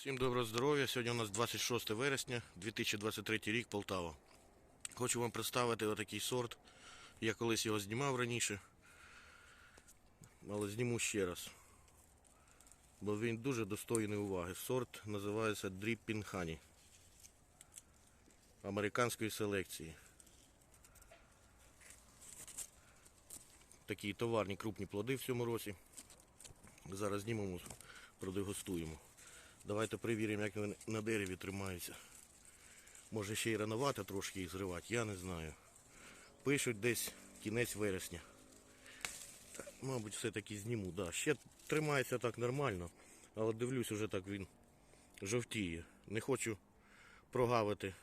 Всім доброго здоров'я. Сьогодні у нас 26 вересня 2023 рік Полтава. Хочу вам представити отакий сорт. Я колись його знімав раніше. Але зніму ще раз. Бо він дуже достойний уваги. Сорт називається Dripping Honey. Американської селекції. Такі товарні крупні плоди в цьому році. Зараз знімемо, продегустуємо. Давайте перевіримо, як вони на дереві тримаються. Може ще й рановато трошки їх зривати, я не знаю. Пишуть десь кінець вересня. Так, мабуть, все-таки зніму. Да. Ще тримається так нормально, але дивлюсь, уже так він жовтіє. Не хочу прогавити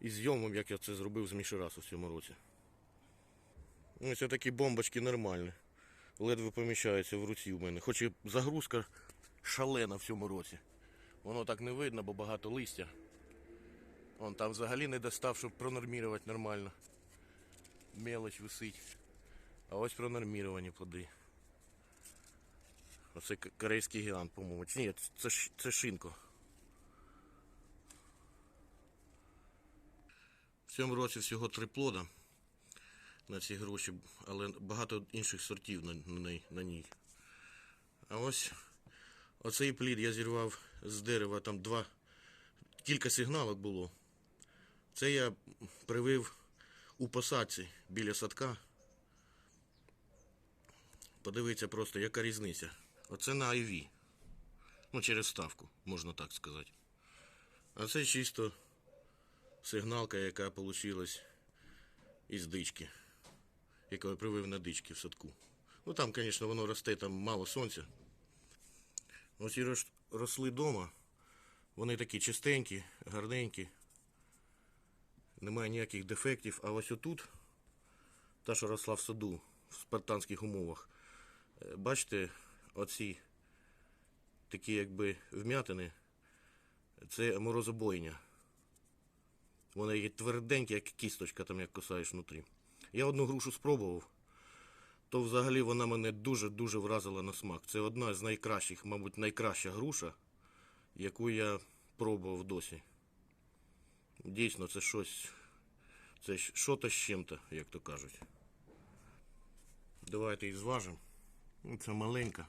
із зйомом, як я це зробив з Мішерасу в цьому році. Ось такі бомбочки нормальні. Ледве поміщаються в руці в мене. Хоч і загрузка шалена в цьому році. Воно так не видно, бо багато листя. Вон там взагалі не достав, щоб пронормірувати нормально. Мелоч висить. А ось пронорміровані плоди. Оце корейський гігант, по-моєму. Чи ні, це, це шинко. В цьому році всього три плода на ці гроші, але багато інших сортів на, на, на ній. А ось оцей плід я зірвав з дерева, там два, кілька сигналок було. Це я привив у посадці біля садка. Подивіться просто, яка різниця. Оце на IV. Ну, через ставку, можна так сказати. А це чисто сигналка, яка вийшла із дички, яку я привив на дички в садку. Ну там, звісно, воно росте, там мало сонця. Ось і росли вдома. Вони такі чистенькі, гарненькі. Немає ніяких дефектів. А ось отут, та, що росла в саду, в спартанських умовах. е, Бачите, оці такі якби вм'ятини, це морозобойня. Вони є тверденькі, як кісточка, там як кусаєш внутрі. Я одну грушу спробував, то взагалі вона мене дуже-дуже вразила на смак. Це одна з найкращих, мабуть, найкраща груша, яку я пробував досі. Дійсно, це щось. Це щ- що-то з чим-то, як то кажуть. Давайте її зважимо. Ну, Це маленька.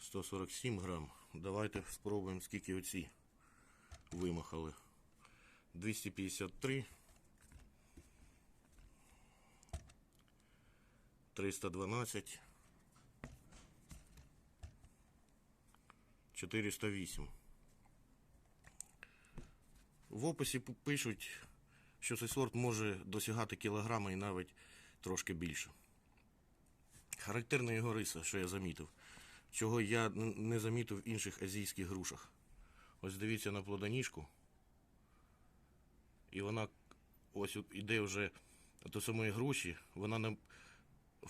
147 грам. Давайте спробуємо, скільки оці вимахали. 253. 312. 408. В описі пишуть, що цей сорт може досягати кілограма і навіть трошки більше. Характерна його риса, що я замітив, чого я не замітив в інших азійських грушах. Ось дивіться на плодоніжку. І вона ось іде вже до самої груші. Вона не,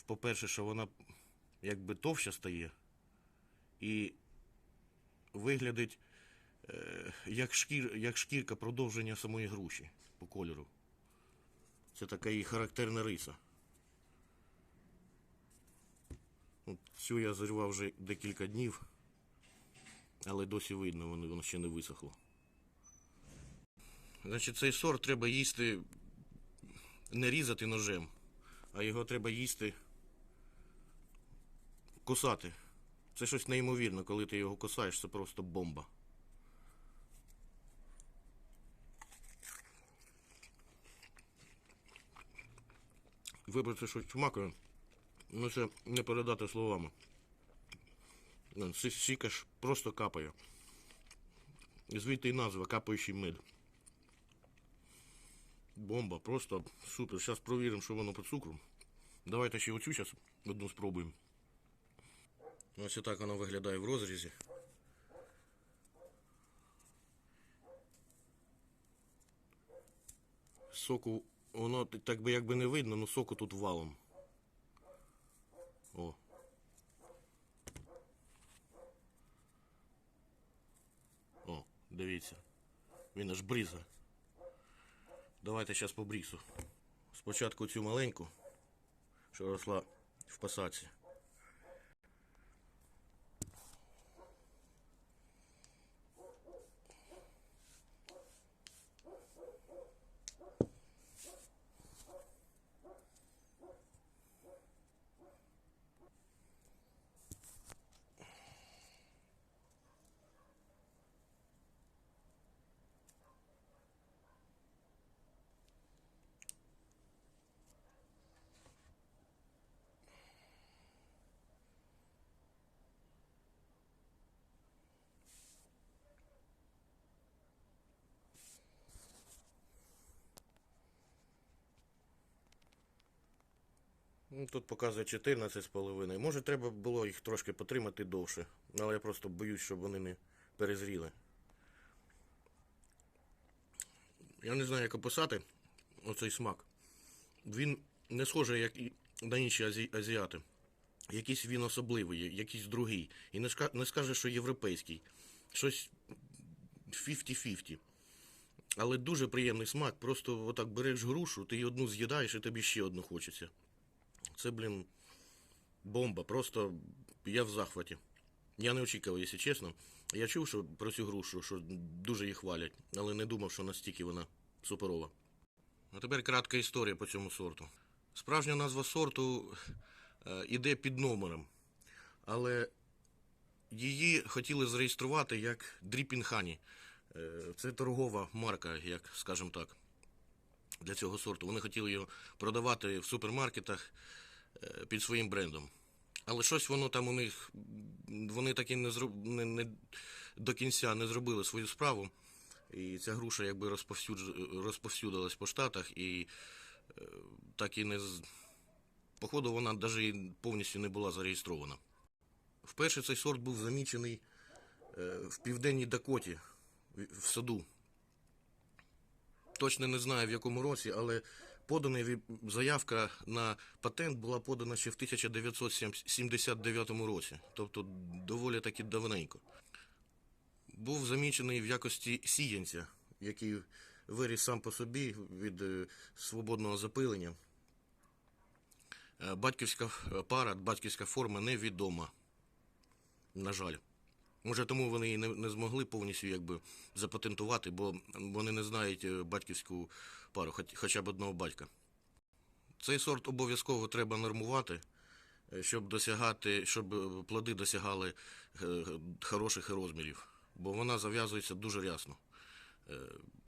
по-перше, що вона якби товща стає і виглядить е, як, шкір, як шкірка продовження самої груші по кольору. Це така її характерна риса. От цю я зривав вже декілька днів, але досі видно, воно, воно ще не висохло. Значить, цей сорт треба їсти не різати ножем, а його треба їсти кусати. Це щось неймовірне, коли ти його кусаєш, це просто бомба. Вибрати щось чмакає, ну це не передати словами. Сі- Сіка ж просто капає. Звідти і назва капаючий мед. Бомба, просто супер. Зараз провіримо, що воно по цукру. Давайте ще оцю зараз одну спробуємо. Ось так воно виглядає в розрізі. Соку, воно так би якби не видно, але соку тут валом. О. О, дивіться. Він аж бріза. Давайте зараз по брісу. Спочатку цю маленьку, що росла в посадці. Тут показує 14,5. Може, треба було їх трошки потримати довше. Але я просто боюсь, щоб вони не перезріли. Я не знаю, як описати оцей смак. Він не схожий, як і на інші азі... азіати. Якийсь він особливий, якийсь другий. І не, ска... не скаже, що європейський. Щось 50-50. Але дуже приємний смак. Просто отак береш грушу, ти її одну з'їдаєш і тобі ще одну хочеться. Це, блін, бомба. Просто я в захваті. Я не очікував, якщо чесно. Я чув, що про цю грушу, що дуже її хвалять, але не думав, що настільки вона суперова. А тепер кратка історія по цьому сорту. Справжня назва сорту е, іде під номером, але її хотіли зареєструвати як Honey. Е, Це торгова марка, як скажемо так, для цього сорту. Вони хотіли його продавати в супермаркетах під своїм брендом. Але щось воно там у них, вони таки не, не, не до кінця не зробили свою справу. І ця груша якби розповсюдж, розповсюдилась по штатах і е, так і не. Походу, вона навіть повністю не була зареєстрована. Вперше цей сорт був замічений е, в південній Дакоті, в саду. Точно не знаю в якому році, але подана заявка на патент була подана ще в 1979 році, тобто доволі таки давненько. Був замічений в якості сіянця, який виріс сам по собі від е, свободного запилення. Е, Батьківська е, пара, батьківська форма невідома. На жаль. Може, тому вони і не, не змогли повністю якби запатентувати, бо вони не знають е, батьківську пару, хоч, хоча б одного батька. Цей сорт обов'язково треба нормувати, е, щоб досягати, щоб е, плоди досягали хороших розмірів, бо вона зав'язується дуже рясно.